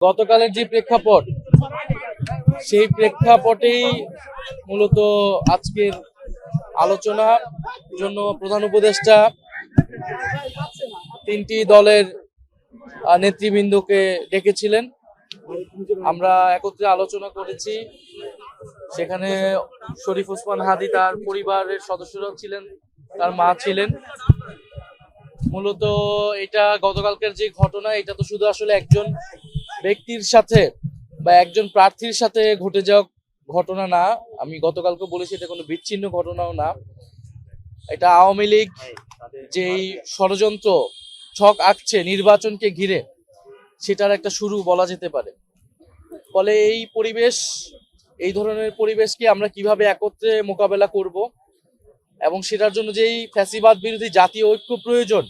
গতকালের যে প্রেক্ষাপট, সেই প্রেক্ষাপটেই মূলত আজকের আলোচনার জন্য প্রধান উপদেষ্টা তিনটি দলের নেতৃবৃন্দকে ডেকেছিলেন। আমরা একত্রে আলোচনা করেছি। সেখানে শরীফ ওসমান হাদি তার পরিবারের সদস্যরাও ছিলেন, তার মা ছিলেন। মূলত এটা গতকালকের যে ঘটনা, এটা তো শুধু আসলে একজন ব্যক্তির সাথে বা একজন প্রার্থীর সাথে ঘটে যাওয়া ঘটনা না, আমি গতকালকে বলেছি এটা কোনো বিচ্ছিন্ন ঘটনাও না। এটা আওয়ামী লীগ যেই ষড়যন্ত্র ছক আঁকছে নির্বাচনকে ঘিরে, সেটার একটা শুরু বলা যেতে পারে। ফলে এই পরিবেশ, এই ধরনের পরিবেশকে আমরা কীভাবে একত্রে মোকাবেলা করব এবং সেটার জন্য যেই ফ্যাসিবাদ বিরোধী জাতীয় ঐক্য প্রয়োজন,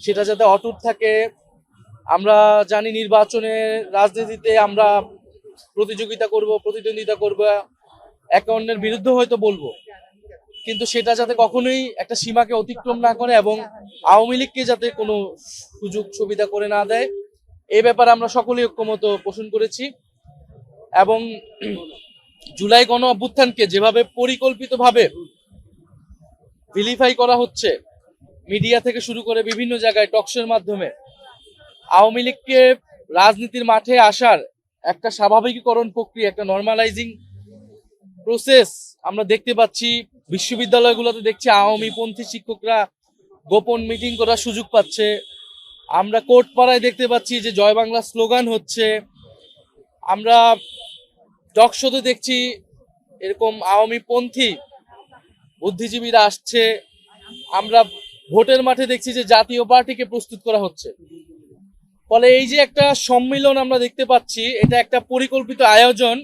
সেটা যাতে অটুট থাকে আমরা জানি নির্বাচনে রাজনীতিতে আমরা প্রতিযোগিতা করব, প্রতিদ্বন্দ্বিতা করব, একে অন্যের বিরুদ্ধে হয়তো বলব। কিন্তু সেটা যাতে কখনোই একটা সীমাকে অতিক্রম না করে এবং আওয়ামী লীগকে যাতে কোনো সুযোগ সুবিধা করে না দেয় এই ব্যাপারে আমরা সকলেই ঐক্যমত পোষণ করেছি। এবং জুলাই গণ অভ্যুত্থানকে যেভাবে পরিকল্পিতভাবে ভিলিফাই করা হচ্ছে, মিডিয়া থেকে শুরু করে বিভিন্ন জায়গায় টকশোর মাধ্যমে আওয়ামী লীগকে রাজনীতির মাঠে আসার একটা স্বাভাবিকীকরণ প্রক্রিয়া, একটা নর্মালাইজিং প্রসেস আমরা দেখতে পাচ্ছি। বিশ্ববিদ্যালয়গুলোতে দেখছি আওয়ামী পন্থী শিক্ষকরা গোপন মিটিং করার সুযোগ পাচ্ছে। আমরা কোর্ট পাড়ায় দেখতে পাচ্ছি যে জয় বাংলা স্লোগান হচ্ছে। আমরা টকশোতে দেখছি এরকম আওয়ামী পন্থী বুদ্ধিজীবীরা আসছে। আমরা ভোটের মাঠে দেখছি যে জাতীয় পার্টিকে প্রস্তুত করা হচ্ছে। ফলে এই যে একটা সম্মিলন আমরা দেখতে পাচ্ছি, এটা একটা পরিকল্পিত আয়োজন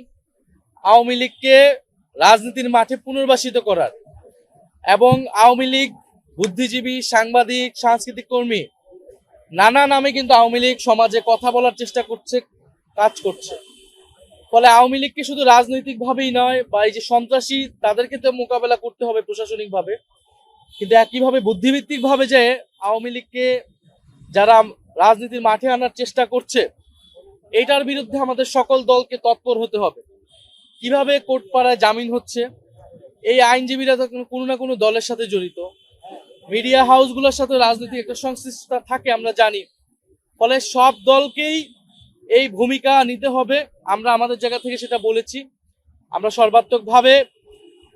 আওয়ামী লীগকে রাজনীতির মাঠে পুনর্বাসিত করার। এবং আওয়ামী লীগ বুদ্ধিজীবী, সাংবাদিক, সাংস্কৃতিক কর্মী, নানা নামে কিন্তু আওয়ামী লীগ সমাজে কথা বলার চেষ্টা করছে, কাজ করছে। ফলে আওয়ামী লীগকে শুধু রাজনৈতিকভাবেই নয়, বা এই যে সন্ত্রাসী, তাদেরকে তো মোকাবেলা করতে হবে প্রশাসনিকভাবে। কিন্তু একইভাবে বুদ্ধিভিত্তিকভাবে যে আওয়ামী লীগকে যারা রাজনীতির মাঠে আনার চেষ্টা করছে, এটার বিরুদ্ধে আমাদের সকল দলকে তৎপর হতে হবে। কীভাবে কোর্টপাড়ায় জামিন হচ্ছে, এই আইনজীবীরা তো কোনো- না কোনো দলের সাথে জড়িত। মিডিয়া হাউসগুলোর সাথে রাজনৈতিক একটা সংশ্লিষ্টতা থাকে, আমরা জানি। ফলে সব দলকেই এই ভূমিকা নিতে হবে। আমরা আমাদের জায়গা থেকে সেটা বলেছি। আমরা সর্বাত্মকভাবে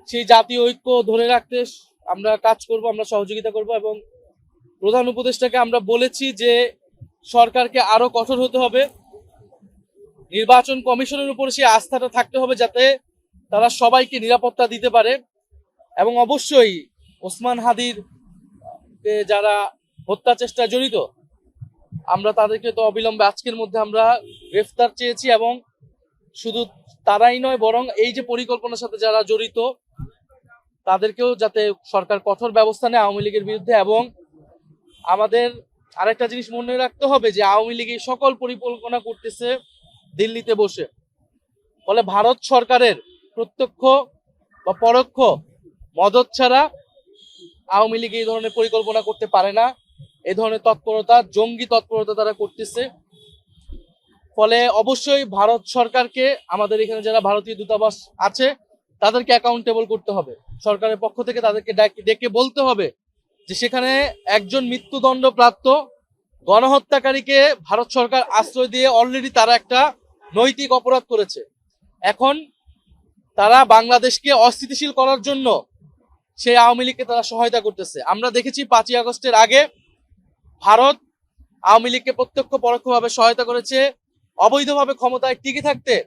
সেই জাতীয় ঐক্য ধরে রাখতে আমরা কাজ করব, আমরা সহযোগিতা করব এবং প্রধান উপদেষ্টাকে আমরা বলেছি যে সরকারকে আরও কঠোর হতে হবে। নির্বাচন কমিশনের উপর সেই আস্থাটা থাকতে হবে যাতে তারা সবাইকে নিরাপত্তা দিতে পারে এবং অবশ্যই ওসমান হাদির যারা হত্যা চেষ্টায় জড়িত, আমরা তাদেরকে তো অবিলম্বে আজকের মধ্যে আমরা গ্রেফতার চেয়েছি এবং শুধু তারাই নয়, বরং এই যে পরিকল্পনার সাথে যারা জড়িত, তাদেরকেও যাতে সরকার কঠোর ব্যবস্থা নেয় আওয়ামী লীগের বিরুদ্ধে এবং আমাদের আরেকটা জিনিস মনে রাখতে হবে যে আওয়ামী লীগ সকল পরিকল্পনা করতেছে দিল্লিতে বসে। ফলে ভারত সরকারের প্রত্যক্ষ বা পরোক্ষ মদত ছাড়া আওয়ামী লীগ এই ধরনের পরিকল্পনা করতে পারে না। এই ধরনের তৎপরতা, জঙ্গি তৎপরতা তারা করতেছে। ফলে অবশ্যই ভারত সরকারকে, আমাদের এখানে যারা ভারতীয় দূতাবাস আছে, তাদেরকে অ্যাকাউন্টেবল করতে হবে। সরকারের পক্ষ থেকে তাদেরকে ডাক- ডেকে বলতে হবে যে সেখানে একজন মৃত্যুদণ্ড প্রাপ্ত গণহত্যাকারীকে ভারত সরকার আশ্রয় দিয়ে অলরেডি তারা একটা নৈতিক অপরাধ করেছে। এখন তারা বাংলাদেশকে অস্থিতিশীল করার জন্য সেই আওয়ামী লীগকে তারা সহায়তা করতেছে। আমরা দেখেছি পাঁচই আগস্টের আগে ভারত আওয়ামী লীগকে প্রত্যক্ষ পরোক্ষভাবে সহায়তা করেছে, অবৈধভাবে ক্ষমতায় টিকে থাকতে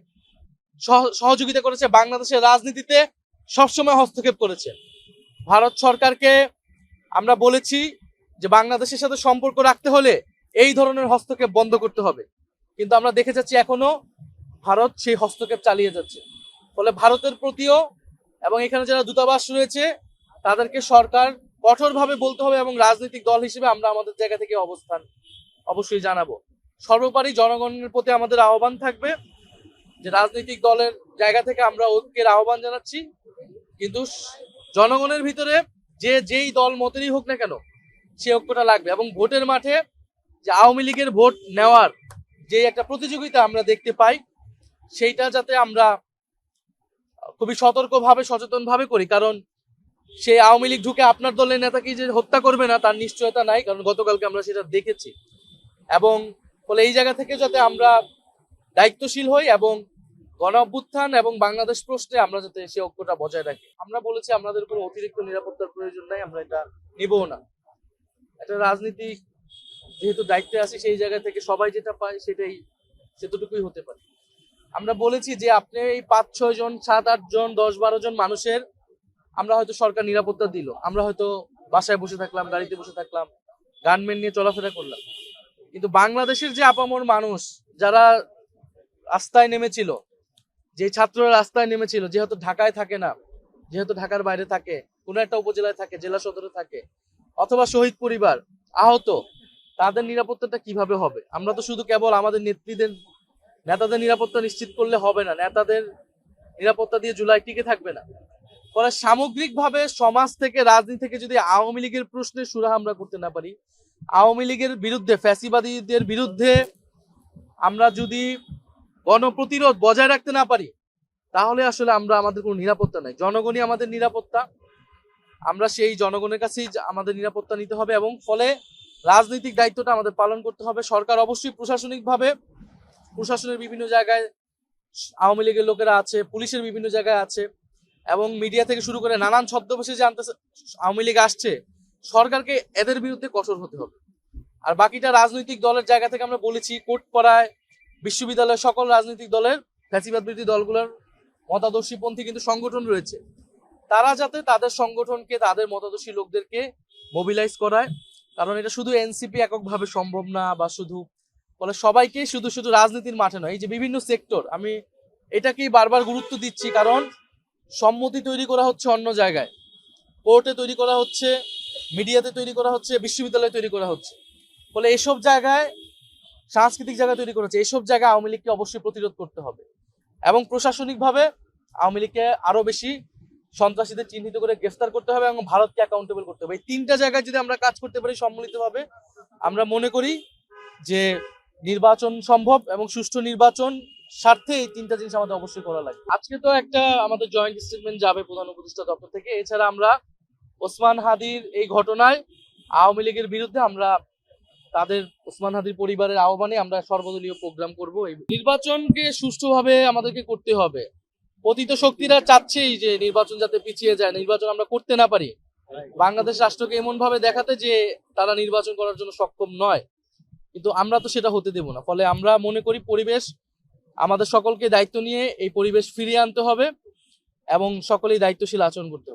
সহ- সহযোগিতা করেছে, বাংলাদেশের রাজনীতিতে সবসময় হস্তক্ষেপ করেছে। ভারত সরকারকে আমরা বলেছি যে বাংলাদেশের সাথে সম্পর্ক রাখতে হলে এই ধরনের হস্তক্ষেপ বন্ধ করতে হবে। কিন্তু আমরা দেখে যাচ্ছি এখনও ভারত সেই হস্তক্ষেপ চালিয়ে যাচ্ছে। ফলে ভারতের প্রতিও এবং এখানে যারা দূতাবাস রয়েছে, তাদেরকে সরকার কঠোরভাবে বলতে হবে এবং রাজনৈতিক দল হিসেবে আমরা আমাদের জায়গা থেকে অবস্থান অবশ্যই জানাব। সর্বোপরি জনগণের প্রতি আমাদের আহ্বান থাকবে যে রাজনৈতিক দলের জায়গা থেকে আমরা ঐক্যের আহ্বান জানাচ্ছি। কিন্তু জনগণের ভিতরে যে যেই দল মতেরই হোক না কেন, সে ঐক্যটা লাগবে। এবং ভোটের মাঠে যে আওয়ামী লীগের ভোট নেওয়ার যে একটা প্রতিযোগিতা আমরা দেখতে পাই, সেইটা যাতে আমরা খুবই সতর্কভাবে, সচেতনভাবে করি। কারণ সেই আওয়ামী লীগ ঢুকে আপনার দলের নেতাকে যে হত্যা করবে না, তার নিশ্চয়তা নাই, কারণ গতকালকে আমরা সেটা দেখেছি। এবং ফলে এই জায়গা থেকে যাতে আমরা দায়িত্বশীল হই এবং গণ অভ্যুত্থান এবং বাংলাদেশ প্রশ্নে আমরা যাতে সে ঐক্যটা বজায় রাখি। আমরা বলেছি আমাদের উপর অতিরিক্ত নিরাপত্তার প্রয়োজন নাই, আমরা এটা নিবও না। এটা রাজনীতি যেহেতু দায়িত্বে আছি, সেই জায়গা থেকে সবাই যেটা পায় সেটাই, সেতটুকুই হতে পারে। আমরা বলেছি যে আপনি এই পাঁচ ছয় জন সাত আট জন দশ বারো জন মানুষের, আমরা হয়তো সরকার নিরাপত্তা দিল। আমরা হয়তো বাসায় বসে থাকলাম, গাড়িতে বসে থাকলাম গানম্যান নিয়ে চলাফেরা করলাম। কিন্তু বাংলাদেশের যে আপামর মানুষ, যারা রাস্তায় নেমেছিল যে ছাত্ররা রাস্তায় নেমেছিল, যেহেতু ঢাকায় থাকে না, যেহেতু ঢাকার বাইরে থাকে, কোনো একটা উপজেলায় থাকে, জেলা সদরে থাকে, অথবা শহীদ পরিবার, আহত, তাদের নিরাপত্তাটা কীভাবে হবে? আমরা তো শুধু কেবল আমাদের নেত্রীদের, নেতাদের নিরাপত্তা নিশ্চিত করলে হবে না, নেতাদের নিরাপত্তা দিয়ে জুলাই টিকে থাকবে না। ফলে সামগ্রিকভাবে সমাজ থেকে, রাজনীতি থেকে যদি আওয়ামী লীগের প্রশ্নে সুরাহা আমরা করতে না পারি, আওয়ামী লীগের বিরুদ্ধে, ফ্যাসিবাদীদের বিরুদ্ধে আমরা যদি গণপ্রতিরোধ বজায় রাখতে না পারি, তাহলে আসলে আমরা আমাদের কোনো নিরাপত্তা নাই। জনগণই আমাদের নিরাপত্তা। আমরা সেই জনগণের কাছেই আমাদের নিরাপত্তা নিতে হবে এবং ফলে রাজনৈতিক দায়িত্বটা আমাদের পালন করতে হবে। সরকার অবশ্যই প্রশাসনিকভাবে প্রশাসনের বিভিন্ন জায়গায় আওয়ামী লীগের লোকেরা আছে, পুলিশের বিভিন্ন জায়গায় আছে এবং মিডিয়া থেকে শুরু করে নানান ছদ্মবেশে যে আনতেছে, আওয়ামী লীগ আসছে, সরকারকে এদের বিরুদ্ধে কঠোর হতে হবে। আর বাকিটা রাজনৈতিক দলের জায়গা থেকে আমরা বলেছি কোর্ট পড়ায় বিশ্ববিদ্যালয়ের সকল রাজনৈতিক দলের, ফ্যাসিবাদ বিরোধী দলগুলোর মতাদর্শীপন্থী কিন্তু সংগঠন রয়েছে। তারা যাতে তাদের সংগঠনকে, তাদের মতাদর্শী লোকদেরকে মোবিলাইজ করায়, কারণ এটা শুধু এনসিপি এককভাবে সম্ভব না বা শুধু, ফলে সবাইকে শুধু শুধু রাজনীতির মাঠে নয়, এই যে বিভিন্ন সেক্টর আমি এটাকেই বারবার গুরুত্ব দিচ্ছি কারণ সম্মতি তৈরি করা হচ্ছে অন্য জায়গায়। কোর্টে তৈরি করা হচ্ছে, মিডিয়াতে তৈরি করা হচ্ছে, বিশ্ববিদ্যালয়ে তৈরি করা হচ্ছে। ফলে এসব জায়গায় সাংস্কৃতিক জায়গা তৈরি করেছে এইসব জায়গায় আওয়ামী লীগকে অবশ্যই প্রতিরোধ করতে হবে। এবং প্রশাসনিকভাবে আওয়ামী লীগকে আরও বেশি সন্ত্রাসীদের চিহ্নিত করে গ্রেফতার করতে হবে এবং ভারতকে অ্যাকাউন্টেবল করতে হবে। এই তিনটা জায়গায় যদি আমরা কাজ করতে পারি সম্মিলিতভাবে, আমরা মনে করি যে নির্বাচন সম্ভব এবং সুষ্ঠু নির্বাচন স্বার্থে এই তিনটা জিনিস আমাদের অবশ্যই করা লাগে। আজকে তো একটা আমাদের জয়েন্ট স্টেটমেন্ট যাবে প্রধান উপদেষ্টা দপ্তর থেকে। এছাড়া আমরা ওসমান হাদির এই ঘটনায় আওয়ামী লীগের বিরুদ্ধে আমরা তাদের ওসমান হাদির পরিবারের আহ্বানে আমরা সর্বদলীয় প্রোগ্রাম করব। এই নির্বাচনকে সুষ্ঠুভাবে আমাদেরকে করতে হবে। পতিত শক্তিরা চাচ্ছেই যে নির্বাচন যাতে পিছিয়ে যায়, নির্বাচন আমরা করতে না পারি। বাংলাদেশ রাষ্ট্রকে এমন ভাবে দেখাতে যে তারা নির্বাচন করার জন্য সক্ষম নয়। কিন্তু আমরা তো সেটা হতে দেব না। ফলে আমরা মনে করি পরিবেশ, আমাদের সকলকে দায়িত্ব নিয়ে এই পরিবেশ ফিরিয়ে আনতে হবে এবং সকলেই দায়িত্বশীল আচরণ করতে হবে।